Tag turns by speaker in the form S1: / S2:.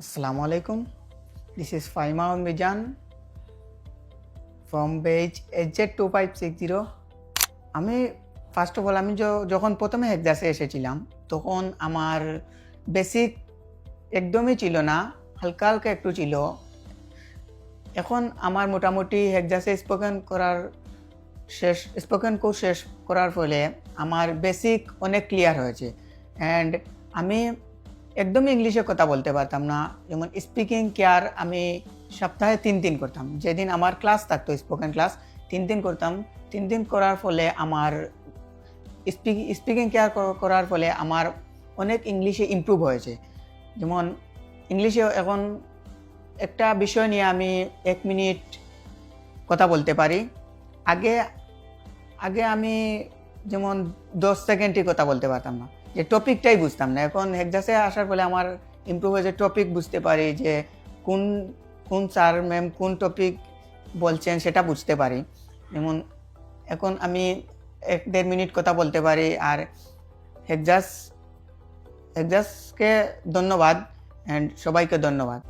S1: Assalamu alaikum. This is Faima Mijan from page HZ2560. আমি first of all আমি যখন প্রথমে হেকদাসে এসেছিলাম, তখন আমার বেসিক একদমই ছিল না, হালকা হালকা একটু ছিল এখন আমার মোটামুটি হেকদাসে স্পোকেন করার শেষ স্পোকেন কোর্স শেষ করার ফলে আমার বেসিক অনেক ক্লিয়ার হয়েছে অ্যান্ড আমি একদমই ইংলিশে কথা বলতে পারতাম না। যেমন স্পিকিং কেয়ার আমি সপ্তাহে তিন দিন করতাম। যেদিন আমার ক্লাস থাকতো স্পোকেন ক্লাস তিন দিন করতাম। তিন দিন করার ফলে আমার স্পিকিং কেয়ার করার ফলে আমার অনেক ইংলিশে ইমপ্রুভ হয়েছে। যেমন ইংলিশে এখন একটা বিষয় নিয়ে আমি এক মিনিট কথা বলতে পারি। আগে আগে আমি যেমন দশ সেকেন্ডে কথা বলতে পারতাম না। যে টপিকটাই বুঝতাম না। এখন হেকদাসে আসার ফলে আমার ইমপ্রুভ হয়েছে টপিক বুঝতে পারি যে কোন কোন স্যার ম্যাম কোন টপিক বলছেন সেটা বুঝতে পারি। যেমন এখন আমি এক দেড় মিনিট কথা বলতে পারি আর হেকজাস হেকজাসকে ধন্যবাদ অ্যান্ড সবাইকে ধন্যবাদ।